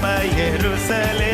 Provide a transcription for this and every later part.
Jerusalem.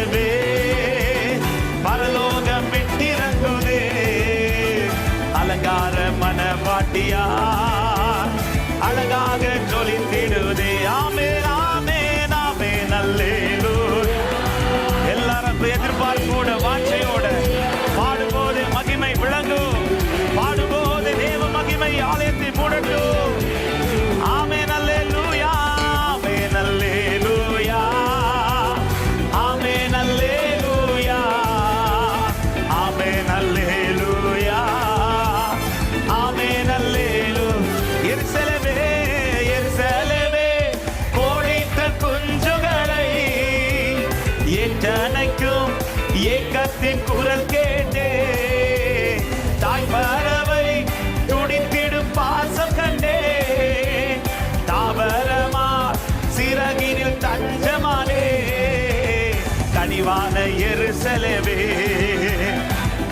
எருசலவே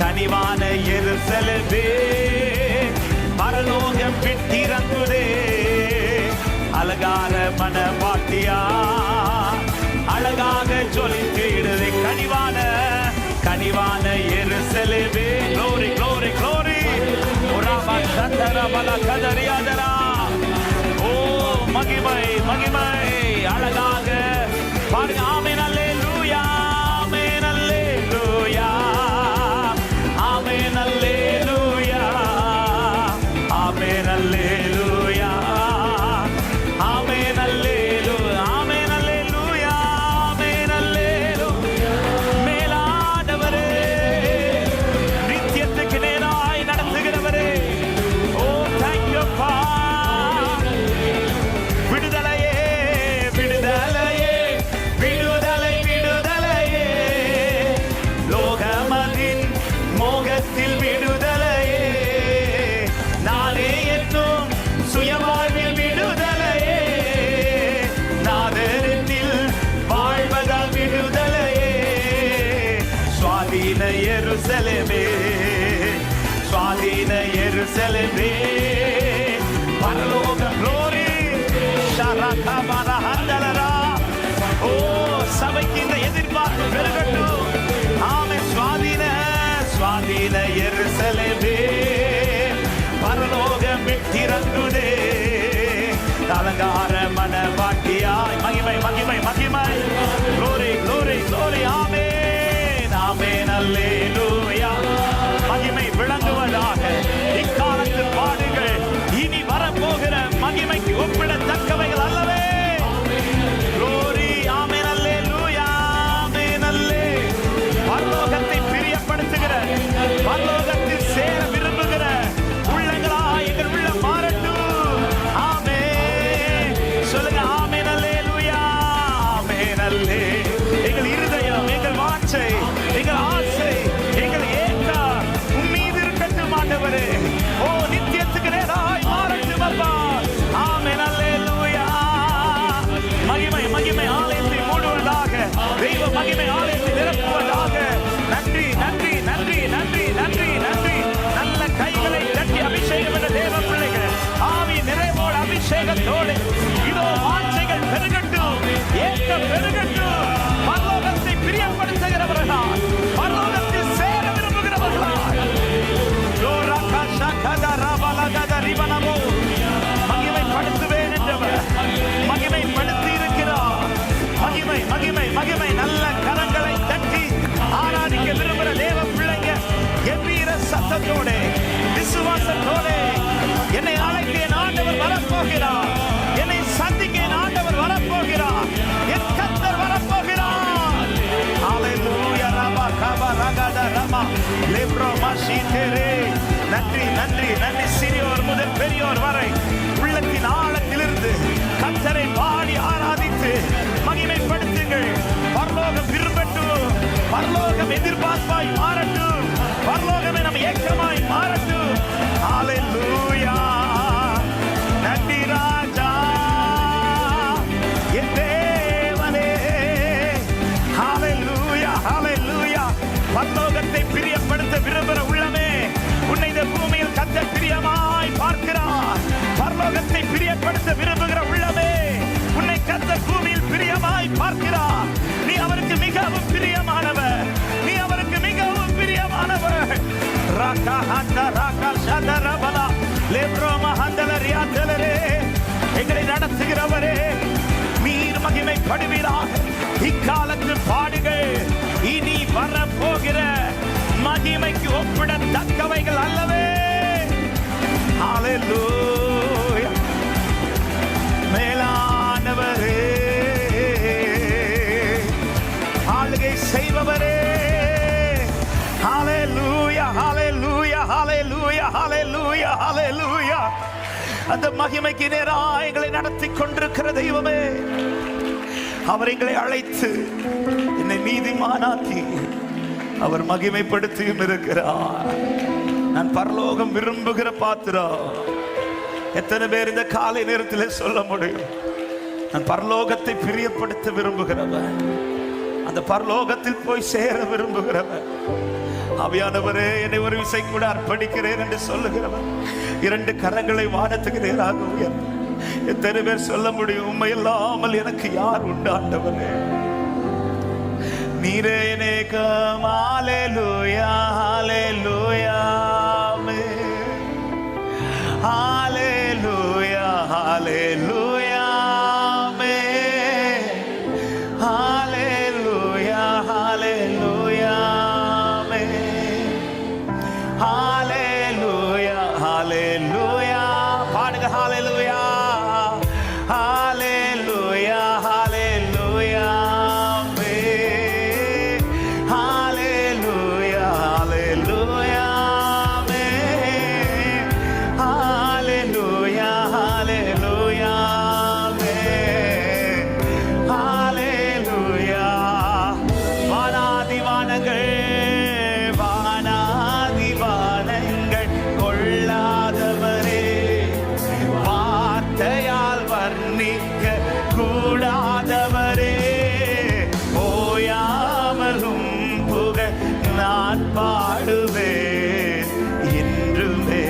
கனிவான எருசலவே பரலோகம் விட்டிறங்குதே அழகான மனவாட்டியா அழகாக ஜொலித்திடுதே கனிவான கனிவான எருசலவே க்ளோரி க்ளோரி க்ளோரி உராபா சந்தர பல கதறியாதரா ஓ மகிமை மகிமை. அழகாக பாருங்க ஆமே tirando தேசத்தோடு என்னை அழைக்க என் ஆண்டவர் வரப்போகிறார். என்னை சந்திக்க என் ஆண்டவர் வரப்போகிறார். என் கத்தர் வரப்போகிறார். நன்றி நன்றி நன்றி சிறியோர் முதல் பெரியோர் வரை. உள்ளத்தின் ஆழத்திலிருந்து கத்தரை பாடி ஆராதித்து மகிமைப்படுத்துங்கள். பரலோகம் விரும்பட்டும். பரலோகம் எதிர்பார்ப்பாய் மாறட்டும். பரலோகமே நம்ம ஏக்கமாய் மாறட்டும். வெளிப்படுத்த விரும்புகிற உள்ளமே. உன்னை கத்த பூமியில் பிரியமாய் பார்க்கிறார். நீ அவருக்கு மிகவும் பிரியமானவர். நீ அவருக்கு மிகவும் பிரியமானவர். ராக்கா ஹாந்தா ராக்கா ஷாந்தா ரபலா. லேப்ரோமா ஹாந்தல ரியாந்தலரே எங்களை நடத்துகிறவரே. நீர் மகிமைப்படுவீராக இக்காலத்து பாடுகள் இனி வரப்போகிற. மகிமைக்கு ஒப்பிடத்தக்கவைகள் அல்லவே. Hallelujah. ஹalleluya ஹalleluya அந்த மகிமைக்கு நேராக எங்களை நடத்தி கொண்டிருக்கிற தெய்வமே. அவர் எங்களை அழைத்து என்னை நீதிமானாக்கி அவர் மகிமைப்படுத்தியும் இருக்கிறார். நான் பரலோகம் விரும்புகிற பாத்திரம் எத்தனை பேர் இந்த காலை நேரத்தில் சொல்ல முடியும்? நான் பரலோகத்தை பிரியப்படுத்த விரும்புகிறவன். அந்த பரலோகத்தில் போய் சேர விரும்புகிறவன். அவையானவரே என்னை ஒரு விசை கூட அர்ப்பணிக்கிறேன் என்று சொல்லுகிறவர் இரண்டு கரங்களை வானத்துக்கு நேராக உயர். எத்தனை பேர் சொல்ல முடியும் உண்மை இல்லாமல் எனக்கு யார் உண்டு ஆண்டவரே? நீரே ஹாலே லோயாமே ஹாலே லோயா ஹாலே நான் பாடுவேன். என்றுமே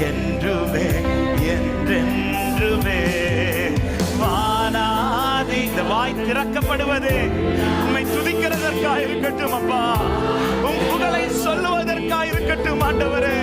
என்றுமே என்றென்றுமே. வானாதி இந்த வாய் திறக்கப்படுவது உம்மை துதிக்கிறதற்காக இருக்கட்டும் அப்பா. உம் புகழை சொல்லுவதற்காக இருக்கட்டும் ஆண்டவரே.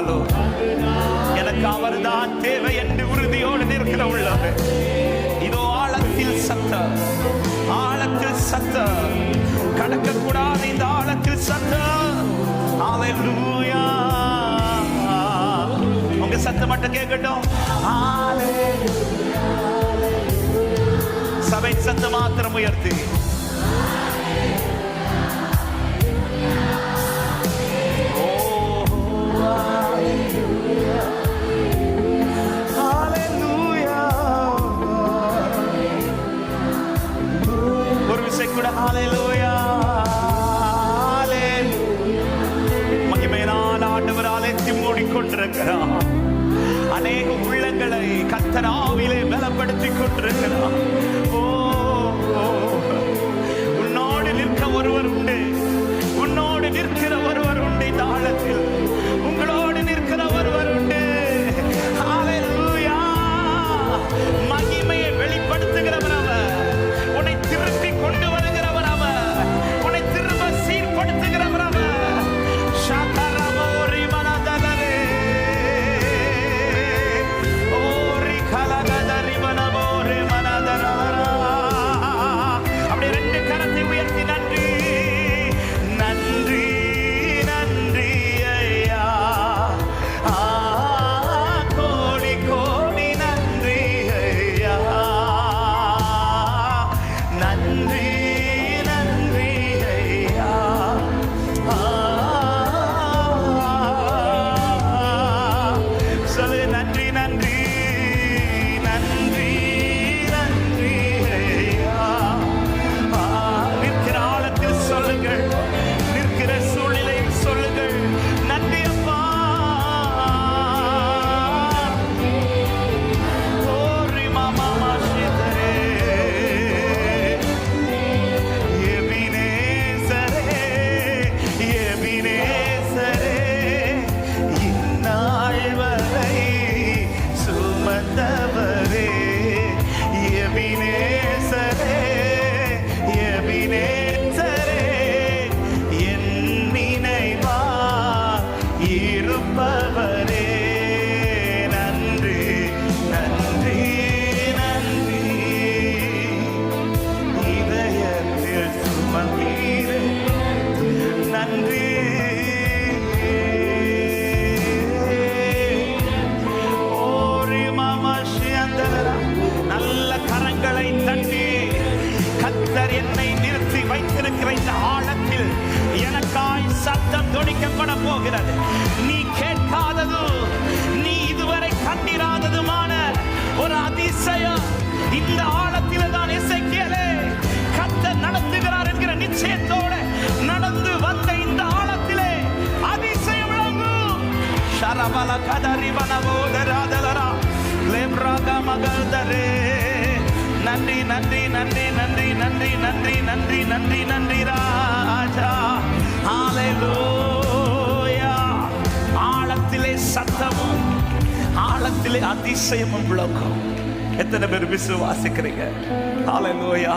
நாளும் எனக்கு அவர் தான் தேவை என்று உறுதியோடு நிற்கிற உள்ளது. இதோ ஆழத்தில் சத்தம். ஆழத்தில் சத்தம். கடக்கக்கூடாது இந்த ஆழத்தில் சத்தம். ஆலையா உங்க சத்தம் மட்டும் கேட்கட்டும். சபை சத்தம் மாத்திரம் உயர்த்தி. Oh, oh, oh. நன்றி நன்றி நன்றி நன்றி நன்றி நன்றி நன்றி நன்றி நன்றி ராஜா. ஹalleluya ஆழத்திலே சத்தமும் ஆழத்திலே அதிசயமும் விளக்கம் எத்தனை பேர் விசுவாசிக்கிறீங்க? ஹalleluya